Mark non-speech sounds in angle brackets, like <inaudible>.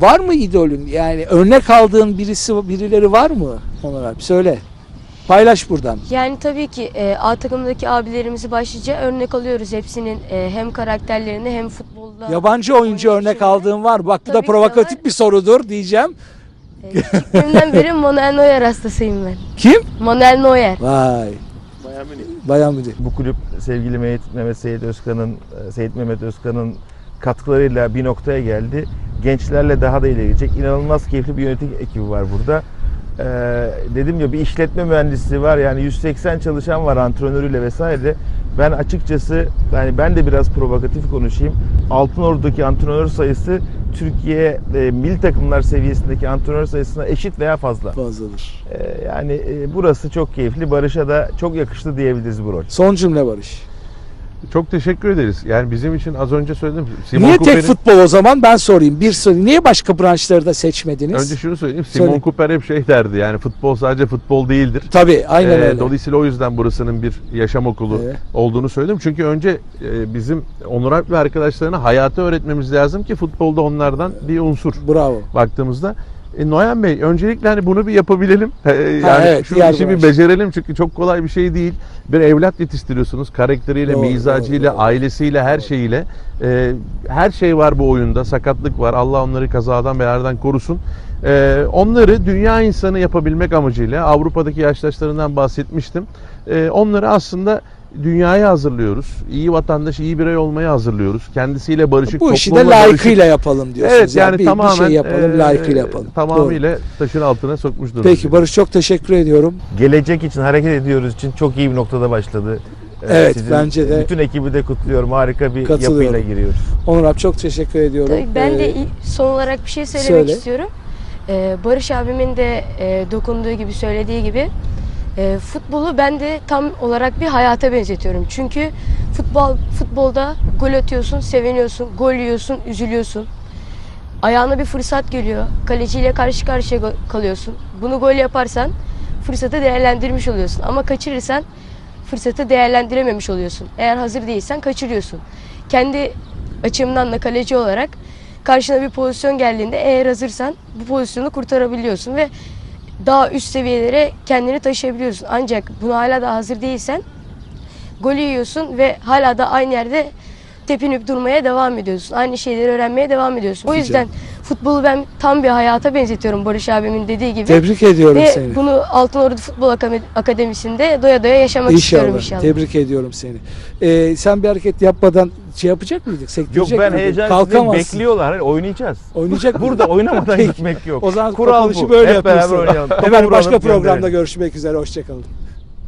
var mı idolün? Yani örnek aldığın birisi birileri var mı? Onur abi söyle. Paylaş buradan. Yani tabii ki e, A takımdaki abilerimizi başlıca örnek alıyoruz hepsinin e, hem karakterlerini hem futbolda. Yabancı oyuncu örnek aldığın var mı? Bak bu da Tabii ki de provokatif var. bir sorudur diyeceğim. E, küçüklüğümden beri Manuel Neuer hastasıyım ben. Kim? Manuel Neuer. Vay. Bayan Münih. Bu kulüp sevgili Mehmet, Mehmet Seyit Özkan'ın, e, Seyit Mehmet Özkan'ın katkılarıyla bir noktaya geldi. Gençlerle daha da ileri gidecek. İnanılmaz keyifli bir yönetim ekibi var burada. Ee, dedim ya bir işletme mühendisliği var yani 180 çalışan var antrenörüyle vesaire. Ben açıkçası yani ben de biraz provokatif konuşayım. Altınordu'daki antrenör sayısı Türkiye e, milli takımlar seviyesindeki antrenör sayısına eşit veya fazla. Fazladır. Ee, yani e, burası çok keyifli. Barış'a da çok yakıştı diyebiliriz bu rol. Son cümle Barış. Çok teşekkür ederiz. Yani bizim için az önce söyledim. Simon Niye tek Cooper'in- futbol o zaman ben sorayım. Bir soru. Niye başka branşları da seçmediniz? Önce şunu söyleyeyim. Simon Söyle. Cooper hep şey derdi. Yani futbol sadece futbol değildir. Tabii aynen Ee, öyle. Dolayısıyla o yüzden burasının bir yaşam okulu Evet. olduğunu söyledim. Çünkü önce e, bizim Onur Alp ve arkadaşlarına hayatı öğretmemiz lazım ki futbolda onlardan bir unsur Bravo. baktığımızda. E, Noyan Bey öncelikle hani bunu bir yapabilelim. <laughs> E, yani evet, şu işi bir becerelim çünkü çok kolay bir şey değil. Bir evlat yetiştiriyorsunuz karakteriyle, Doğru, mizacıyla, doğru, doğru. ailesiyle, her Doğru. şeyiyle. E, her şey var bu oyunda. Sakatlık var. Allah onları kazadan beladan korusun. E, onları dünya insanı yapabilmek amacıyla Avrupa'daki yaştaşlarından bahsetmiştim. E, onları aslında dünyaya hazırlıyoruz. İyi vatandaş, iyi birey olmaya hazırlıyoruz. Kendisiyle barışık, Bu işi de toplumla barışık- layıkıyla yapalım diyorsunuz. Evet yani, bir, tamamen bir şey yapalım, e, layıkıyla yapalım. Doğru. Tamamıyla taşın altına sokmuş durumda. Peki Barış çok teşekkür ediyorum. gelecek için hareket ediyoruz için çok iyi bir noktada başladı. Ee, Evet, bence de. Bütün ekibi de kutluyorum. Harika bir yapıyla giriyoruz. Onur abi çok teşekkür ediyorum. Tabii ben de Ee, son olarak bir şey söylemek söyle. istiyorum. Ee, Barış abimin de e, dokunduğu gibi söylediği gibi e, futbolu ben de tam olarak bir hayata benzetiyorum. Çünkü futbol futbolda gol atıyorsun, seviniyorsun, gol yiyorsun, üzülüyorsun. Ayağına bir fırsat geliyor. Kaleciyle karşı karşıya kalıyorsun. Bunu gol yaparsan fırsatı değerlendirmiş oluyorsun. Ama kaçırırsan fırsatı değerlendirememiş oluyorsun. Eğer hazır değilsen kaçırıyorsun. Kendi açımdan da kaleci olarak karşına bir pozisyon geldiğinde eğer hazırsan bu pozisyonu kurtarabiliyorsun ve daha üst seviyelere kendini taşıyabiliyorsun. Ancak buna hala da hazır değilsen golü yiyorsun ve hala da aynı yerde tepinip durmaya devam ediyorsun. Aynı şeyleri öğrenmeye devam ediyorsun. O yüzden futbolu ben tam bir hayata benzetiyorum Barış abimin dediği gibi. Tebrik ediyorum Ve seni. bunu Altınordu Futbol Akame- Akademisi'nde doya doya yaşamak istiyorum İnşallah. inşallah. Tebrik ediyorum seni. Ee, sen bir hareket yapmadan şey yapacak mıydık? Yok Sektirecek ben miydik? heyecan Kalkamazsın. bekliyorlar. Hayır, oynayacağız. Oynayacak <laughs> mıydık? Burada oynamadan Peki. gitmek yok. O zaman Kural kapanışı bu. böyle Hep beraber yapıyorsun. oynayalım. <laughs> Topa Efendim başka vuralım, programda gönderelim. görüşmek üzere. Hoşçakalın.